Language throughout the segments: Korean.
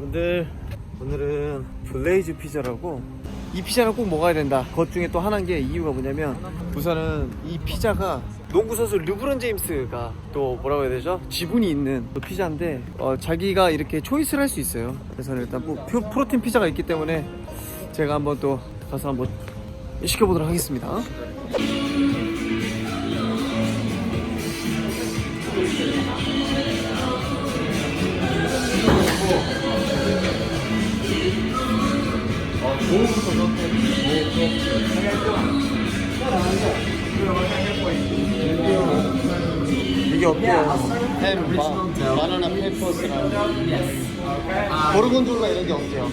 여러분들 오늘은 블레이즈 피자라고 이 피자는 꼭 먹어야 된다. 그것 중에 또 하나인 게 이유가 뭐냐면 우선은 이 피자가 농구 선수 르브론 제임스가 또 뭐라고 해야 되죠? 지분이 있는 그 피자인데 어, 자기가 이렇게 초이스를 할 수 있어요. 그래서 일단 뭐 표- 프로틴 피자가 있기 때문에 제가 한번 또 가서 한번 시켜보도록 하겠습니다 이게 어때요? 햄, 바, 바나나 페퍼스랑 고르곤졸라 이런 게 없대요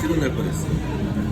시도 날 뻔했어.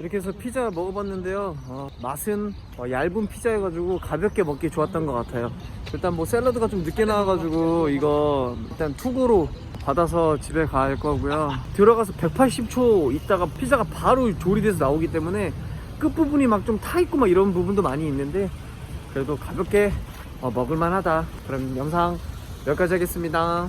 이렇게 해서 피자 먹어봤는데요. 어, 맛은 어, 얇은 피자여가지고 가볍게 먹기 좋았던 것 같아요. 일단 뭐 샐러드가 좀 늦게 나와가지고 이거 일단 투구로 받아서 집에 갈 거고요. 들어가서 180초 있다가 피자가 바로 조리돼서 나오기 때문에 끝부분이 막 좀 타있고 막 이런 부분도 많이 있는데 그래도 가볍게 어, 먹을만 하다. 그럼 영상 여기까지 하겠습니다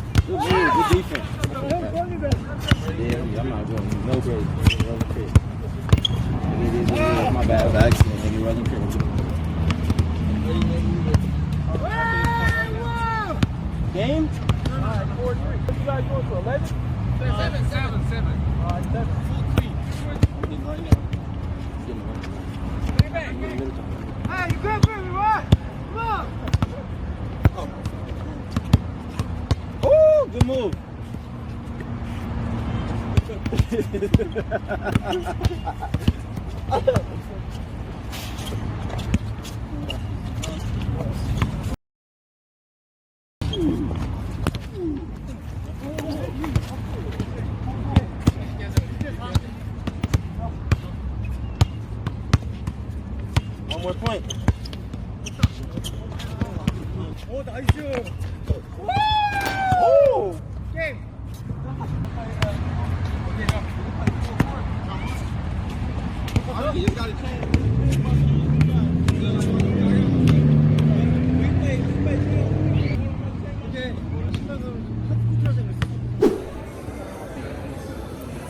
Good defense. Yeah, I'm not going. No break. Another pick. My bad. Accident. Another pick. Game? 4 3. You guys going to, 11? Seven, seven, seven. All right, 7. 3. Get it back. Ah, you good, baby, right? good move. One more point. 오, 나이스.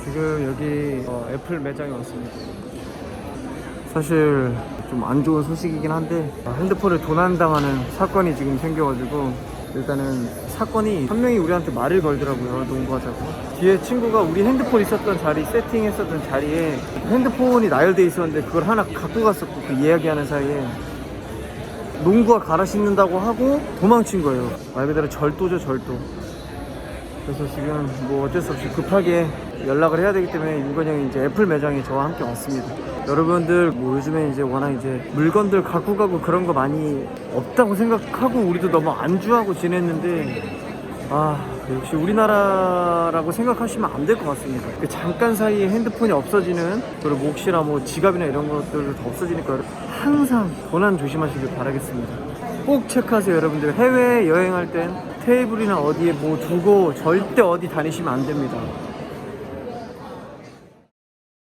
지금 여기 어, 애플 매장에 왔습니다. 사실 좀 안 좋은 소식이긴 한데 어, 핸드폰을 도난당하는 사건이 지금 생겨가지고 일단은 사건이 한 명이 우리한테 말을 걸더라고요 농구하자고. 뒤에 친구가 우리 핸드폰 있었던 자리 세팅했었던 자리에 핸드폰이 나열돼 있었는데 그걸 하나 갖고 갔었고 그 이야기하는 사이에 농구화 갈아 신는다고 하고 도망친 거예요. 말 그대로 절도죠 절도. 그래서 지금 뭐 어쩔 수 없이 급하게 연락을 해야 되기 때문에 윤건 형이 이제 애플 매장에 저와 함께 왔습니다. 여러분들 뭐 요즘에 이제 워낙 이제 물건들 갖고 가고 그런 거 많이 없다고 생각하고 우리도 너무 안주하고 지냈는데 아 역시 우리나라라고 생각하시면 안 될 것 같습니다. 그 잠깐 사이에 핸드폰이 없어지는 그리고 뭐 혹시나 뭐 지갑이나 이런 것들도 다 없어지니까 항상 도난 조심하시길 바라겠습니다. 꼭 체크하세요 여러분들 해외 여행할 땐 테이블이나 어디에 뭐 두고 절대 어디 다니시면 안 됩니다.